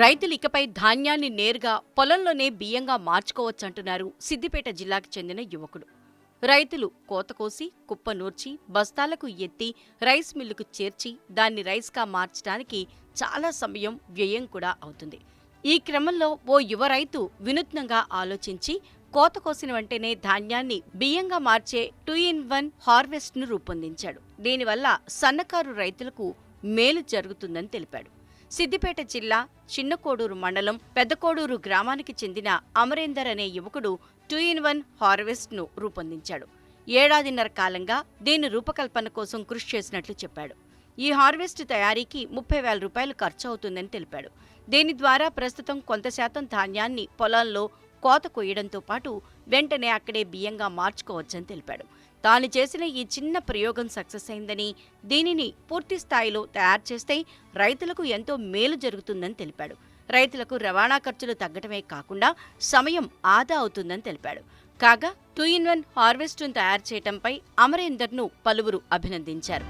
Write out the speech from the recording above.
రైతులు ఇకపై ధాన్యాన్ని నేరుగా పొలంలోనే బియ్యంగా మార్చుకోవచ్చంటున్నారు సిద్దిపేట జిల్లాకు చెందిన యువకుడు రైతులు కోత కోసి కుప్ప నూర్చి బస్తాలకు ఎత్తి రైస్ మిల్లుకు చేర్చి దాన్ని రైస్గా మార్చడానికి చాలా సమయం వ్యయం కూడా అవుతుంది. ఈ క్రమంలో ఓ యువ రైతు వినూత్నంగా ఆలోచించి కోత కోసిన వెంటనే ధాన్యాన్ని బియ్యంగా మార్చే టూ ఇన్ వన్ హార్వెస్ట్ను రూపొందించాడు. దీనివల్ల సన్నకారు రైతులకు మేలు జరుగుతుందని తెలిపాడు. సిద్దిపేట జిల్లా చిన్నకోడూరు మండలం పెద్దకోడూరు గ్రామానికి చెందిన అమరేందర్ అనే యువకుడు టూ ఇన్ వన్ హార్వెస్ట్ను రూపొందించాడు. ఏడాదిన్నర కాలంగా దీని రూపకల్పన కోసం కృషి చేసినట్లు చెప్పాడు. ఈ హార్వెస్ట్ తయారీకి ముప్పై వేల రూపాయలు ఖర్చు అవుతుందని తెలిపాడు. దీని ద్వారా ప్రస్తుతం కొంత శాతం ధాన్యాన్ని పొలాల్లో కోత కొయ్యడంతో పాటు వెంటనే అక్కడే బియ్యంగా మార్చుకోవచ్చని తెలిపాడు. తాను చేసిన ఈ చిన్న ప్రయోగం సక్సెస్ అయిందని దీనిని పూర్తి స్థాయిలో తయారు చేస్తే రైతులకు ఎంతో మేలు జరుగుతుందని తెలిపాడు. రైతులకు రవాణా ఖర్చులు తగ్గటమే కాకుండా సమయం ఆదా అవుతుందని తెలిపాడు. కాగా టూ ఇన్ వన్ హార్వెస్ట్ను తయారు చేయటంపై అమరేందర్ను పలువురు అభినందించారు.